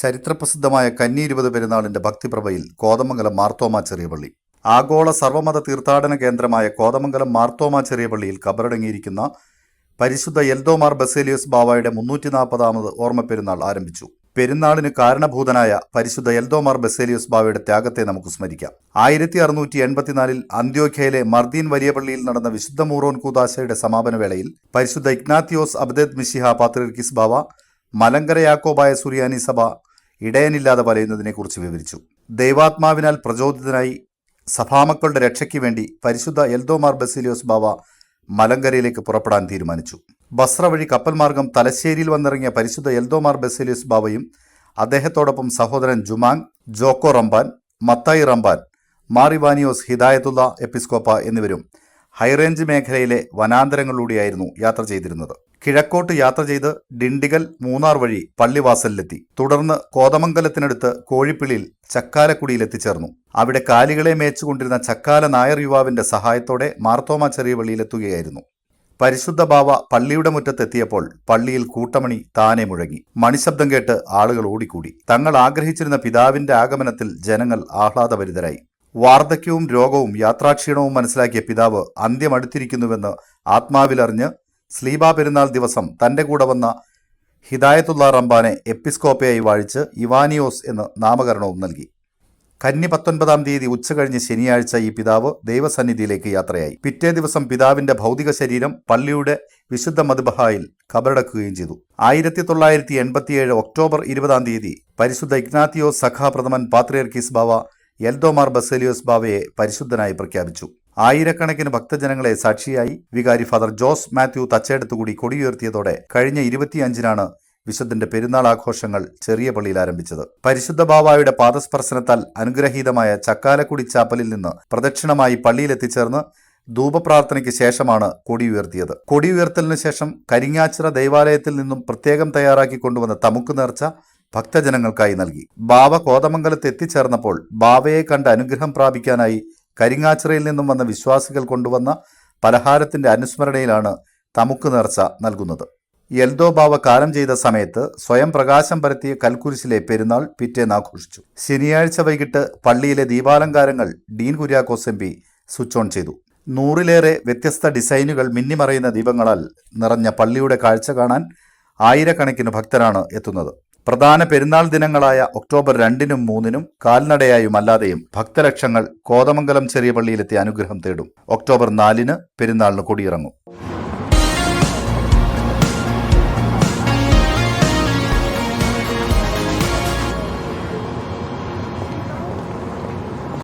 ചരിത്രപ്രസിദ്ധമായ കന്നി ഇരുപത് പെരുന്നാളിന്റെ ഭക്തിപ്രഭയിൽ കോതമംഗലം മാർത്തോമ ചെറിയ പള്ളി ആഗോള സർവമത തീർത്ഥാടന കേന്ദ്രമായ കോതമംഗലം മാർത്തോമ ചെറിയ പള്ളിയിൽ കബറടങ്ങിയിരിക്കുന്ന പരിശുദ്ധ എൽദോമാർ ബസേലിയസ് ബാവായുടെ മുന്നൂറ്റി നാൽപ്പതാമത് ഓർമ്മ പെരുന്നാൾ ആരംഭിച്ചു. പെരുന്നാളിന് കാരണഭൂതനായ പരിശുദ്ധ എൽദോമാർ ബസേലിയസ് ബാവയുടെ ത്യാഗത്തെ നമുക്ക് സ്മരിക്കാം. ആയിരത്തി അറുന്നൂറ്റി എൺപത്തിനാലിൽ അന്ത്യോഖ്യയിലെ മർദീൻ വലിയ പള്ളിയിൽ നടന്ന വിശുദ്ധ മൂറോൻ കൂതാശയുടെ സമാപന വേളയിൽ പരിശുദ്ധ ഇഗ്നാത്തിയോസ് അബ്ദേദ് മിഷിഹ പാത്രിർക്കിസ് ബാവ മലങ്കര യാക്കോബായ സുറിയാനി സഭ ഇടയനില്ലാതെ വലയുന്നതിനെക്കുറിച്ച് വിവരിച്ചു. ദൈവാത്മാവിനാൽ പ്രചോദിതനായി സഭാമക്കളുടെ രക്ഷയ്ക്ക് വേണ്ടി പരിശുദ്ധ എൽദോമാർ ബസിലിയോസ് ബാവ മലങ്കരയിലേക്ക് പുറപ്പെടാൻ തീരുമാനിച്ചു. ബസ്ര വഴി കപ്പൽ മാർഗം തലശ്ശേരിയിൽ വന്നിറങ്ങിയ പരിശുദ്ധ എൽദോമാർ ബസിലിയോസ് ബാവയും അദ്ദേഹത്തോടൊപ്പം സഹോദരൻ ജുമാങ് ജോക്കോ റംബാൻ മത്തായി റംബാൻ മാറിവാനിയോസ് ഹിദായത്തുള്ള എപ്പിസ്കോപ്പ എന്നിവരും ഹൈറേഞ്ച് മേഖലയിലെ വനാന്തരങ്ങളിലൂടെയായിരുന്നു യാത്ര ചെയ്തിരുന്നത്. കിഴക്കോട്ട് യാത്ര ചെയ്ത് ഡിണ്ടിഗൽ മൂന്നാർ വഴി പള്ളിവാസലിലെത്തി. തുടർന്ന് കോതമംഗലത്തിനടുത്ത് കോഴിപ്പിളിയിൽ ചക്കാലക്കുടിയിൽ എത്തിച്ചേർന്നു അവിടെ കാലികളെ മേച്ചുകൊണ്ടിരുന്ന ചക്കാല നായർ യുവാവിന്റെ സഹായത്തോടെ മാർത്തോമ ചെറിയ പള്ളിയിലെത്തുകയായിരുന്നു. പരിശുദ്ധ ബാവ പള്ളിയുടെ മുറ്റത്തെത്തിയപ്പോൾ പള്ളിയിൽ കൂട്ടമണി താനെ മുഴങ്ങി. മണിശബ്ദം കേട്ട് ആളുകൾ ഓടിക്കൂടി. തങ്ങൾ ആഗ്രഹിച്ചിരുന്ന പിതാവിന്റെ ആഗമനത്തിൽ ജനങ്ങൾ ആഹ്ലാദഭരിതരായി. വാർദ്ധക്യവും രോഗവും യാത്രാക്ഷീണവും മനസ്സിലാക്കിയ പിതാവ് അന്ത്യമടുത്തിരിക്കുന്നുവെന്ന് ആത്മാവിലറിഞ്ഞ് സ്ലീബ പെരുന്നാൾ ദിവസം തന്റെ കൂടെ വന്ന ഹിദായത്തുള്ള റംബാനെ എപ്പിസ്കോപ്പയായി വാഴിച്ച് ഇവാനിയോസ് എന്ന് നാമകരണവും നൽകി. കന്നി പത്തൊൻപതാം തീയതി ഉച്ചകഴിഞ്ഞ് ശനിയാഴ്ച ഈ പിതാവ് ദൈവസന്നിധിയിലേക്ക് യാത്രയായി. പിറ്റേ ദിവസം പിതാവിന്റെ ഭൗതിക ശരീരം പള്ളിയുടെ വിശുദ്ധ മധുബഹായിൽ കബറടക്കുകയും ചെയ്തു. ആയിരത്തി തൊള്ളായിരത്തി എൺപത്തിയേഴ് ഒക്ടോബർ ഇരുപതാം തീയതി പരിശുദ്ധ ഇഗ്നാത്തിയോ സഖാ പ്രഥമൻ പാത്രിയർക്കീസ് എൽദോമാർ ബസേലിയോസ് ബാവയെ പരിശുദ്ധനായി പ്രഖ്യാപിച്ചു. ആയിരക്കണക്കിന് ഭക്തജനങ്ങളെ സാക്ഷിയായി വികാരി ഫാദർ ജോസ് മാത്യു തച്ചയെടുത്തുകൂടി കൊടിയുയർത്തിയതോടെ കഴിഞ്ഞ ഇരുപത്തിയഞ്ചിനാണ് വിശുദ്ധന്റെ പെരുന്നാൾ ആഘോഷങ്ങൾ ചെറിയ പള്ളിയിൽ ആരംഭിച്ചത്. പരിശുദ്ധ ബാവായുടെ പാദസ്പർശനത്താൽ അനുഗ്രഹീതമായ ചക്കാലക്കുടി ചാപ്പലിൽ നിന്ന് പ്രദക്ഷിണമായി പള്ളിയിലെത്തിച്ചേർന്ന് ധൂപപ്രാർത്ഥനയ്ക്ക് ശേഷമാണ് കൊടി ഉയർത്തിയത് കൊടി ഉയർത്തലിന് ശേഷം കരിങ്ങാച്ചിറ ദൈവാലയത്തിൽ നിന്നും പ്രത്യേകം തയ്യാറാക്കി കൊണ്ടുവന്ന തമുക്ക് നേർച്ച ഭക്തജനങ്ങൾക്കായി നൽകി. ബാവ കോതമംഗലത്ത് എത്തിച്ചേർന്നപ്പോൾ ബാവയെ കണ്ട് അനുഗ്രഹം പ്രാപിക്കാനായി കരിങ്ങാച്ചിറയിൽ നിന്നും വന്ന വിശ്വാസികൾ കൊണ്ടുവന്ന പലഹാരത്തിന്റെ അനുസ്മരണയിലാണ് തമുക്ക് നേർച്ച നൽകുന്നത്. എൽദോ ബാവ കാലം ചെയ്ത സമയത്ത് സ്വയം പ്രകാശം പരത്തിയ കൽക്കുരിശിലെ പെരുന്നാൾ പിറ്റേന്ന് ആഘോഷിച്ചു. ശനിയാഴ്ച വൈകിട്ട് പള്ളിയിലെ ദീപാലങ്കാരങ്ങൾ Dean Kuriakose M P switch on ചെയ്തു. നൂറിലേറെ വ്യത്യസ്ത ഡിസൈനുകൾ മിന്നിമറയുന്ന ദീപങ്ങളാൽ നിറഞ്ഞ പള്ളിയുടെ കാഴ്ച കാണാൻ ആയിരക്കണക്കിന് ഭക്തരാണ് എത്തുന്നത്. പ്രധാന പെരുന്നാൾ ദിനങ്ങളായ ഒക്ടോബർ രണ്ടിനും മൂന്നിനും കാൽനടയായും അല്ലാതെയും ഭക്തലക്ഷങ്ങൾ കോതമംഗലം ചെറിയ പള്ളിയിലെത്തി അനുഗ്രഹം തേടും. ഒക്ടോബർ നാലിന് പെരുന്നാളിന് കൊടിയിറങ്ങും.